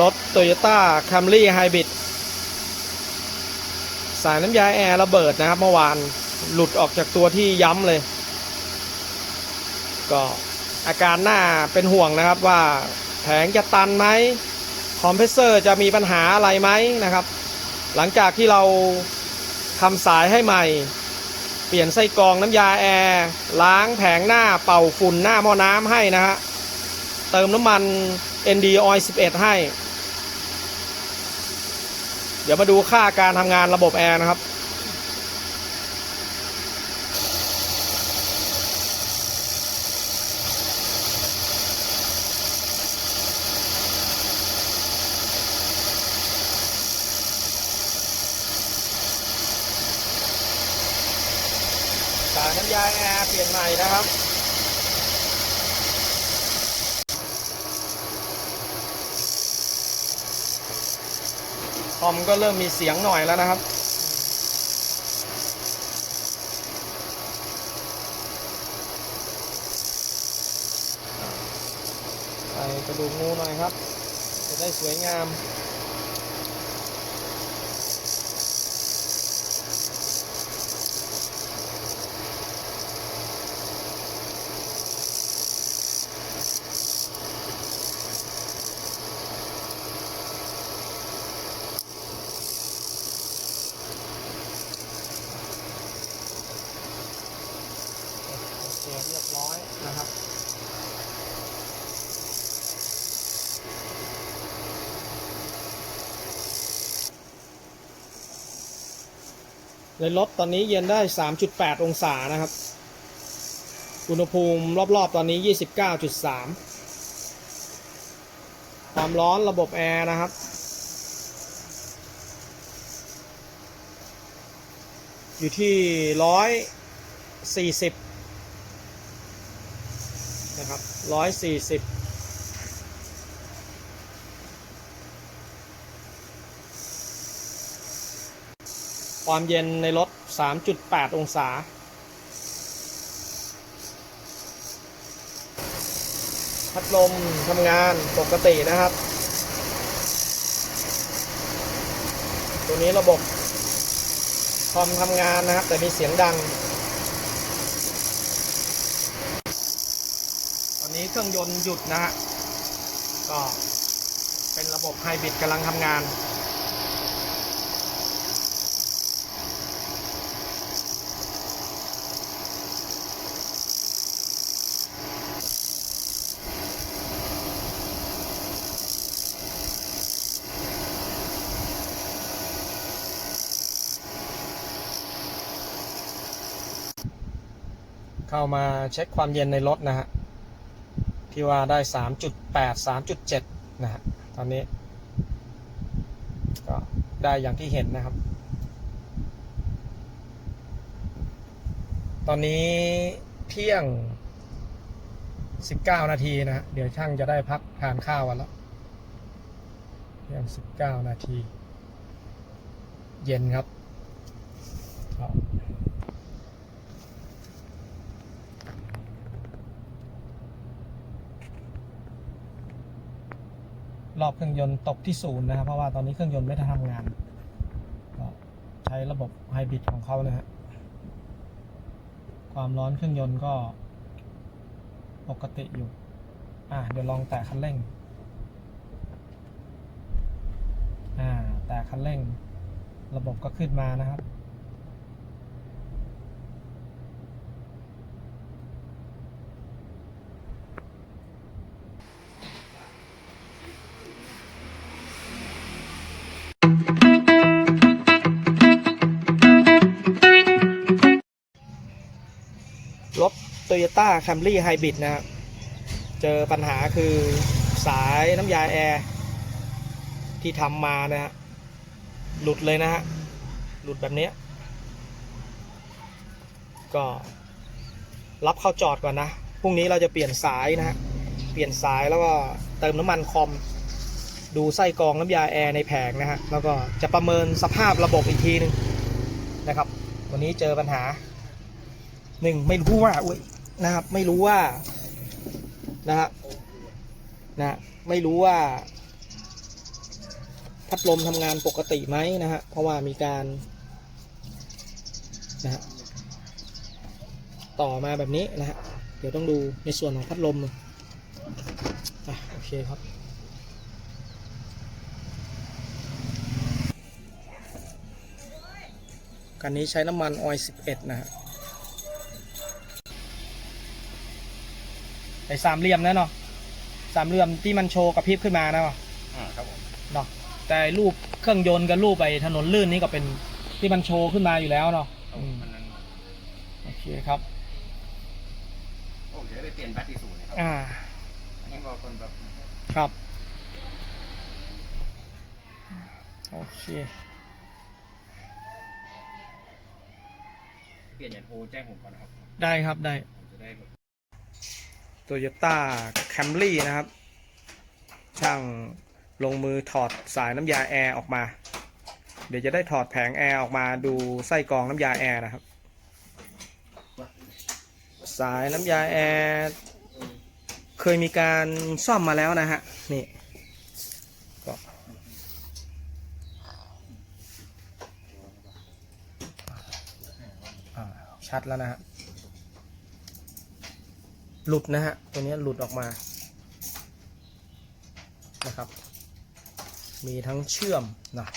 รถ Toyota Camry Hybrid สายน้ำยาแอร์ระเบิดนะครับ เมื่อวานหลุดออกจากตัวที่ย้ำเลย ก็อาการหน้าเป็นห่วงนะครับว่าแผงจะตันไหมคอมเพรสเซอร์จะมีปัญหาอะไรไหมนะครับ หลังจากที่เราทำสายให้ใหม่ เปลี่ยนไส้กรองน้ำยาแอร์ล้างแผงหน้าเป่าฝุ่นหน้าหม้อน้ำให้นะฮะเติมน้ำมัน ND Oil 11 ให้ ดี๋ยวมาดูค่าการทำงานระบบแอร์นะครับสายน้ำยาแอร์เปลี่ยนใหม่นะครับ อมก็เริ่มมีเสียงหน่อยแล้วนะครับ ใส่กระดูกงูหน่อยครับ จะได้สวยงาม โอเคเรียบร้อยนะครับ ใน รถตอนนี้เย็นได้ 3.8 องศานะครับ อุณหภูมิรอบๆตอนนี้ 29.3 ความร้อนระบบแอร์นะครับ อยู่ที่ 140 นะครับ 140 ความเย็นในรถ 3.8 องศา พัดลมทำงานปกตินะครับ ตัวนี้ระบบคอมทำงานนะครับ แต่มีเสียงดัง ตอนนี้เครื่องยนต์หยุดนะฮะ ก็เป็นระบบไฮบริดกำลังทำงาน เข้ามาเช็คความเย็นในรถนะฮะที่ว่าได้ 3.8 3.7 นะฮะตอนนี้ ก็ได้อย่างที่เห็นนะครับ ตอนนี้เที่ยง 19 นาทีนะฮะเดี๋ยวช่างจะได้พักทานข้าวกันแล้วเที่ยง 19 นาที เย็นครับก็ รอบเครื่องยนต์ตกที่ศูนย์นะครับ เพราะว่าตอนนี้เครื่องยนต์ไม่ได้ทำงาน ก็ใช้ระบบไฮบริดของเขานะฮะความร้อนเครื่องยนต์ก็ปกติอยู่ อ่าเดี๋ยวลองแตะคันเร่ง อ่า แตะคันเร่ง ระบบก็ขึ้นมานะครับ รถ Toyota Camry Hybrid นะครับ เจอปัญหาคือสายน้ำยาแอร์ ที่ทำมานะฮะ หลุดเลยนะฮะ หลุดแบบนี้ก็รับเข้าจอดก่อนนะ พรุ่งนี้เราจะเปลี่ยนสายนะฮะ เปลี่ยนสายแล้วก็เติมน้ำมันคอม ดูไส้กรองน้ำยาแอร์ในแผงนะฮะ แล้วก็จะประเมินสภาพระบบอีกทีหนึงนะครับ วันนี้เจอปัญหาหนึ่งไม่รู้ว่าอุ้ย นะครับ ไม่รู้ว่านะฮะนะไม่รู้ว่า พัดลมทำงานปกติไหมนะฮะเพราะว่ามีการนะฮะต่อมาแบบนี้นะฮะเดี๋ยวต้องดูในส่วนของพัดลมอะโอเคครับคันนี้ใช้น้ำมันออยล์11 นะฮะ ไอ้สามเหลี่ยมนั่นเนาะสามเหลี่ยมที่มันโชว์กระพริบขึ้นมานะเนาะอ่าครับผมเนาะแต่รูปเครื่องยนต์กับรูปไปถนนลื่นนี่ก็เป็นที่มันโชว์ขึ้นมาอยู่แล้วเนาะเอาอืมอันนั้นโอเคครับโอ้เดี๋ยวได้เปลี่ยนแบตที่ศูนย์เลยครับอ่าอันนี้ก็คนแบบครับโอเคเปลี่ยนอย่าโทรแจ้งผมก่อนนะครับได้ครับได้ผมจะได้แบบ โตโยต้าแคมรี่นะครับ ช่างลงมือถอดสายน้ำยาแอร์ออกมา เดี๋ยวจะได้ถอดแผงแอร์ออกมาดูไส้กรองน้ำยาแอร์นะครับ สายน้ำยาแอร์เคยมีการซ่อมมาแล้วนะฮะ นี่ก็ชัดแล้วนะฮะ หลุดนะฮะ ตัวนี้หลุดออกมา นะครับ มีทั้งเชื่อมนะ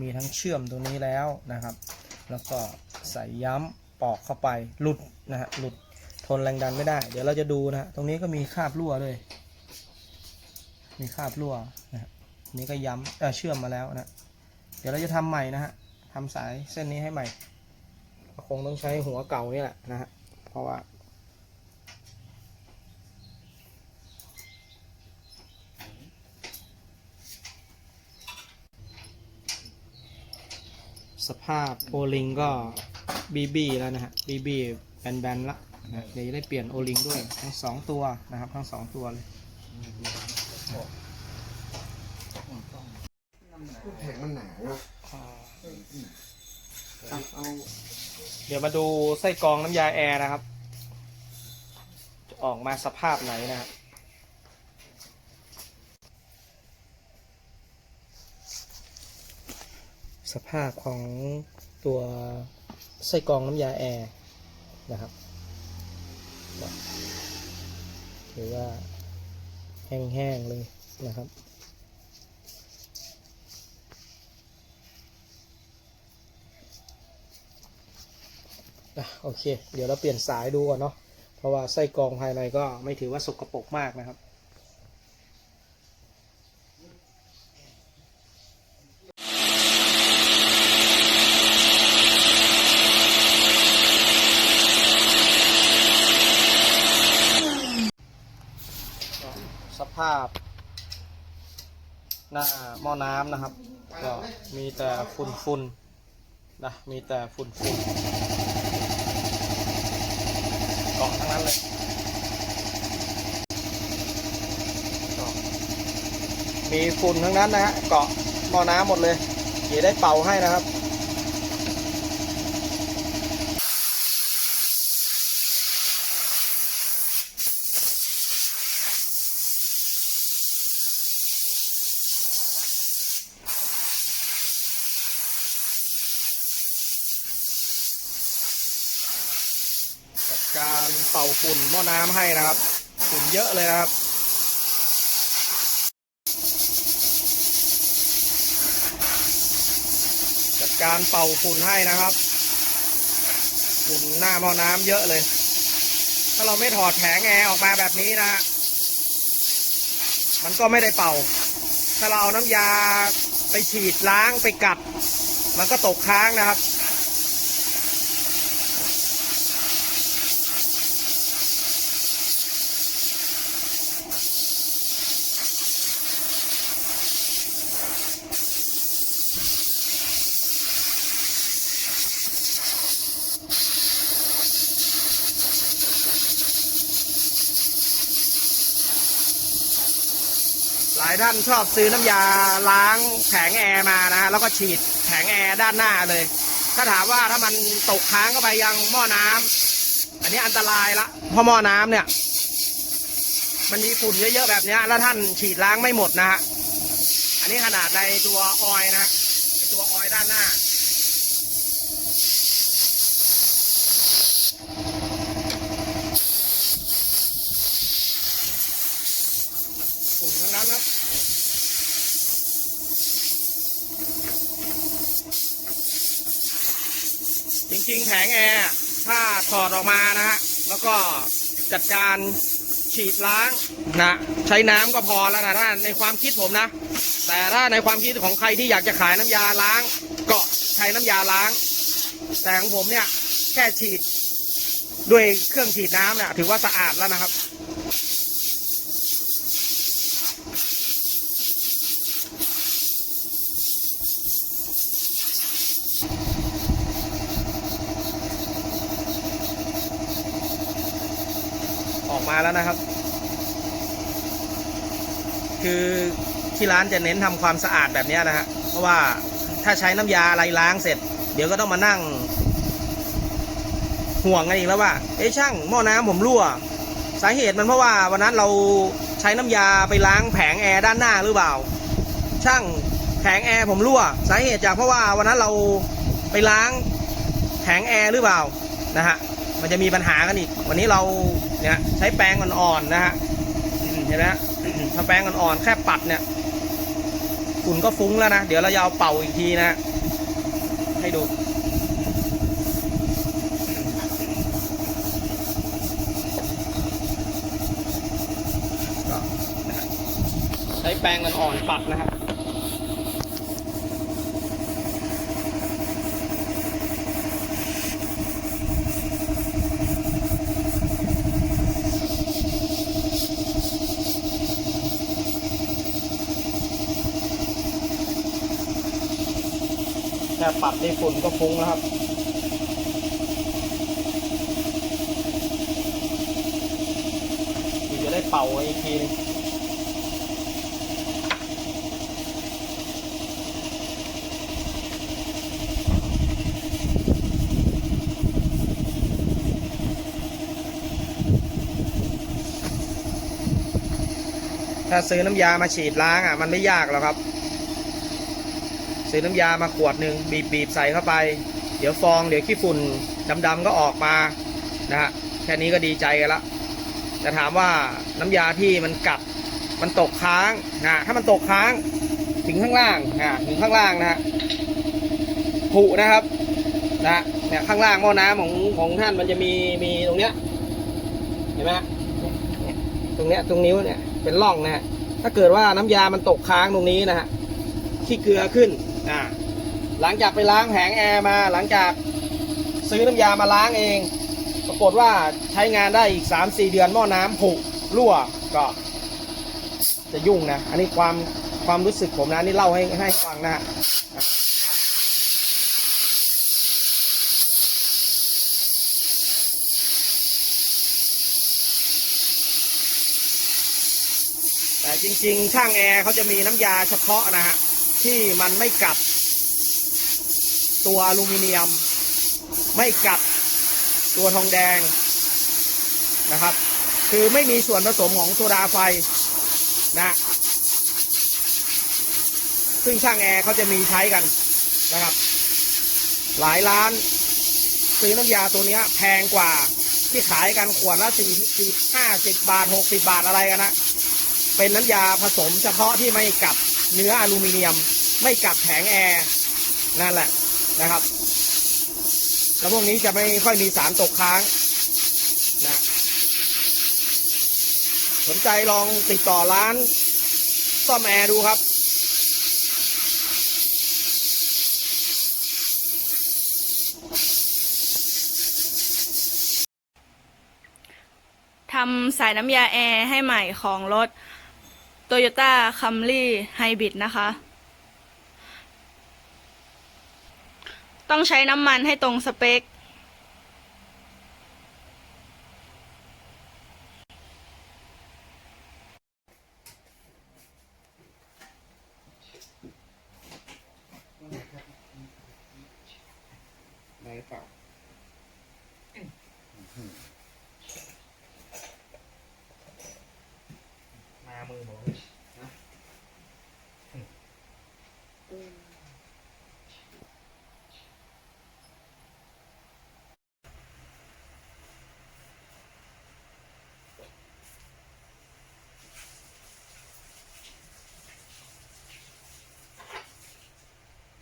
มีทั้งเชื่อมตรงนี้แล้วนะครับ แล้วก็ใส่ย้ำปอกเข้าไป หลุดนะฮะ หลุด ทนแรงดันไม่ได้ เดี๋ยวเราจะดูนะฮะตรงนี้ก็มีคราบรั่วด้วย มีคราบรั่วนะฮะอันนี้ก็ย้ำเออเชื่อมมาแล้วนะ เดี๋ยวเราจะทำใหม่นะฮะทำสายเส้นนี้ให้ใหม่ก็คงต้องใช้หัวเก่านี่แหละนะฮะ เพราะว่า สภาพโอลิงก็บีบีแล้วนะฮะบีบีแบนๆละนะเดี๋ยวจะได้เปลี่ยนโอลิงด้วยทั้งสองตัวนะครับ ทั้งสองตัวเลยแผงมันหนาเนาะเดี๋ยวมาดูไส้กรองน้ำยาแอร์นะครับ จะออกมาสภาพไหนนะครับ สภาพของตัวไส้กรองน้ำยาแอร์นะครับถือว่าแห้งๆเลยนะครับ โอเค เดี๋ยวเราเปลี่ยนสายดูก่อนเนาะ เพราะว่าไส้กรองภายในก็ไม่ถือว่าสกรปรกมากนะครับาพ หน้าหม้อน้ำนะครับ ก็มีแต่ฝุ่นๆนนะมีแต่ฝุ่นๆเกาะทั้งนั้นเลยมีฝุ่นทั้งนั้นนะฮะเกาะหม้อน้ำหมดเลยเดี๋ยวได้เป่าให้นะครับ เป่าฝุ่นหม้อน้ำให้นะครับ ฝุ่นเยอะเลยนะครับ จัดการเป่าฝุ่นให้นะครับฝุ่นหน้าหม้อน้ำเยอะเลย ถ้าเราไม่ถอดแผงแอร์ออกมาแบบนี้นะฮะมันก็ไม่ได้เป่า ถ้าเราเอาน้ำยาไปฉีดล้างไปกัด มันก็ตกค้างนะครับ ท่านชอบซื้อน้ำยาล้างแผงแอร์มานะฮะแล้วก็ฉีดแผงแอร์ด้านหน้าเลย ถ้าถามว่าถ้ามันตกค้างเข้าไปยังหม้อน้ำอันนี้อันตรายละเพราะหม้อน้ำเนี่ย มันมีฝุ่นเยอะๆแบบนี้แล้วท่านฉีดล้างไม่หมดนะฮะอันนี้ขนาดในตัวออยนะตัวออยด้านหน้า ฝุ่นทั้งนั้นครับ จริ งแผงแอร์ถ้าถอดออกมานะฮะแล้วก็จัดการฉีดล้างนะใช้น้ำก็พอแล้วนะถ้าในความคิดผมนะ แต่ถ้าในความคิดของใครที่อยากจะขายน้ำยาล้าง ก็ใช้น้ำยาล้าง แต่ของผมเนี่ยแค่ฉีดด้วยเครื่องฉีดน้ำเนี่ยถือว่าสะอาดแล้วนะครับ มาแล้วนะครับ คือที่ร้านจะเน้นทำความสะอาดแบบนี้นะฮะเพราะว่าถ้าใช้น้ำยาอะไรล้างเสร็จ เดี๋ยวก็ต้องมานั่ง ห่วงกันอีกแล้วว่าเอ๊ะช่างหม้อน้ำผมรั่ว สาเหตุมันเพราะว่าวันนั้นเราใช้น้ำยาไปล้างแผงแอร์ด้านหน้าหรือเปล่า ช่างแผงแอร์ผมรั่ว สาเหตุจากเพราะว่าวันนั้นเราไปล้างแผงแอร์หรือเปล่านะฮะ มันจะมีปัญหากันอีก วันนี้เราเนี่ยใช้แปรงอ่อนๆนะฮะเห็นไหมฮะถ้าแปรงอ่อนๆแค่ปัดเนี่ยฝุ่นก็ฟุ้งแล้วนะ เดี๋ยวเราจะเอาเป่าอีกทีนะ ให้ดูใช้แปรงอ่อนๆปัดนะครับ ค่ปัดในฝุ่นก็ฟุ้งแล้วครับเดี๋ยวจะได้เป่าอีกทีนึงถ้าซื้อน้ำยามาฉีดล้างอะมันไม่ยากหรอกครับ ซื้อน้ำยามาขวดหนึ่งบีบบีบใส่เข้าไป เดี๋ยวฟองเดี๋ยวขี้ฝุ่นดำๆก็ออกมานะฮะแค่นี้ก็ดีใจกันละแต่ถามว่าน้ำยาที่มันกัดมันตกค้างนะถ้ามันตกค้างถึงข้างล่างนะถึงข้างล่างนะฮะผุนะครับนะเนี่ยข้างล่างหม้อน้ำของของท่านมันจะมีมีตรงเนี้ยเห็นไหมตรงเนี้ยตรงนิ้วเนี่ยเป็นร่องนะฮะถ้าเกิดว่าน้ำยามันตกค้างตรงนี้นะฮะขี้เกลือขึ้น อ่าหลังจากไปล้างแผงแอร์มาหลังจากซื้อน้ำยามาล้างเอง ปรากฏว่าใช้งานได้อีก 3-4 เดือนหม้อน้ำผุรั่วก็จะยุ่งนะ อันนี้ความความรู้สึกผมนะนี่เล่าให้ให้ฟังนะฮะแต่จริง ๆ ช่างแอร์เขาจะมีน้ำยาเฉพาะนะฮะ ที่มันไม่กัด ตัวอลูมิเนียม ไม่กัดตัวทองแดงนะครับ คือไม่มีส่วนผสมของโซดาไฟนะ ซึ่งช่างแอร์เขาจะมีใช้กันนะครับ หลายร้านซื้อน้ำยาตัวนี้แพงกว่าที่ขายกันขวดละสี่สิบห้าสิบบาทหกสิบาทอะไรกันนะ เป็นน้ำยาผสมเฉพาะที่ไม่กัด เนื้ออลูมิเนียม ไม่กัดแผงแอร์นั่นแหละนะครับ แล้วพวกนี้จะไม่ค่อยมีสารตกค้างนะสนใจลองติดต่อร้านซ่อมแอร์ดูครับทำสายน้ำยาแอร์ให้ใหม่ของรถ t o y ต้าคัมรี่ไฮบริดนะคะ ต้องใช้น้ำมันให้ตรงสเปค ได้หรือเปล่า มามือผม นะ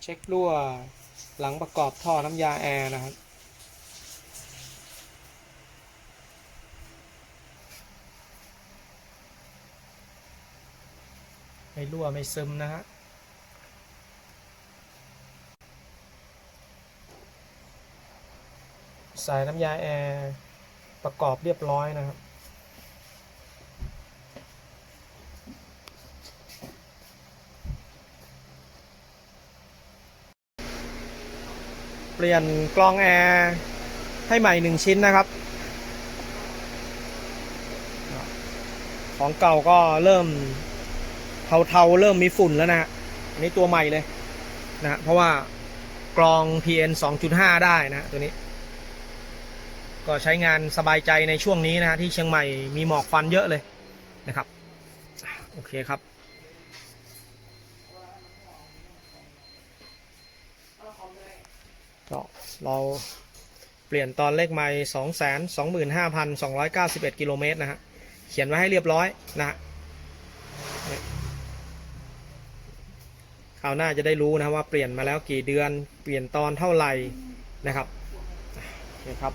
เช็ครั่วหลังประกอบท่อน้ำยาแอร์นะครับ ไม่รั่วไม่ซึมนะฮะสายน้ำยาแอร์ประกอบเรียบร้อยนะครับ ปลี่ยนกรองแอร์ให้ใหม่หนึ่งชิ้นนะครับ ของเก่าก็เริ่มเทาๆเริ่มมีฝุ่นแล้วนะฮะอันนี้ตัวใหม่เลยนะเพราะว่ากรอง PN 2.5 ได้นะฮะตัวนี้ ก็ใช้งานสบายใจในช่วงนี้นะฮะที่เชียงใหม่มีหมอกควันเยอะเลยนะครับ โอเคครับ ก็ เราเปลี่ยนตอนเลขไม้สองแสนสองหมื่นห้าพันสองร้อยเก้าสิบเอ็ดกิโลเมตรนะฮะ เขียนไว้ให้เรียบร้อยนะฮะคราวหน้าจะได้รู้นะว่าเปลี่ยนมาแล้วกี่เดือน เปลี่ยนตอนเท่าไหร่นะครับโอเคครับ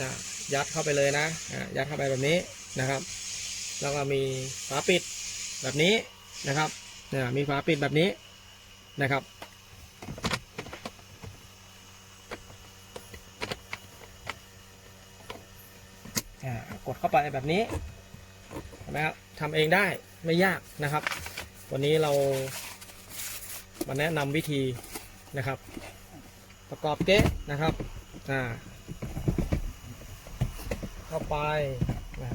นะยัดเข้าไปเลยนะอะยัดเข้าไปแบบนี้นะครับ แล้วก็มีฝาปิด แบบนี้นะครับเนี่ยมีฝาปิดแบบนี้นะครับอ่กดเข้าไปแบบนี้เห็นไหมครับทำเองได้ไม่ยากนะครับ วันนี้เรามาแนะนำวิธีนะครับ ประกอบเก๊ะนะครับอ่าเข้าไปนะ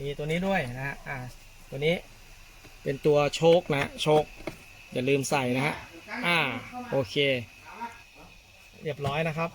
มีตัวนี้ด้วยนะฮะอ่าตัวนี้เป็นตัวโชคนะโชคอย่าลืมใส่นะฮะอ่าโอเค เรียบร้อยนะครับ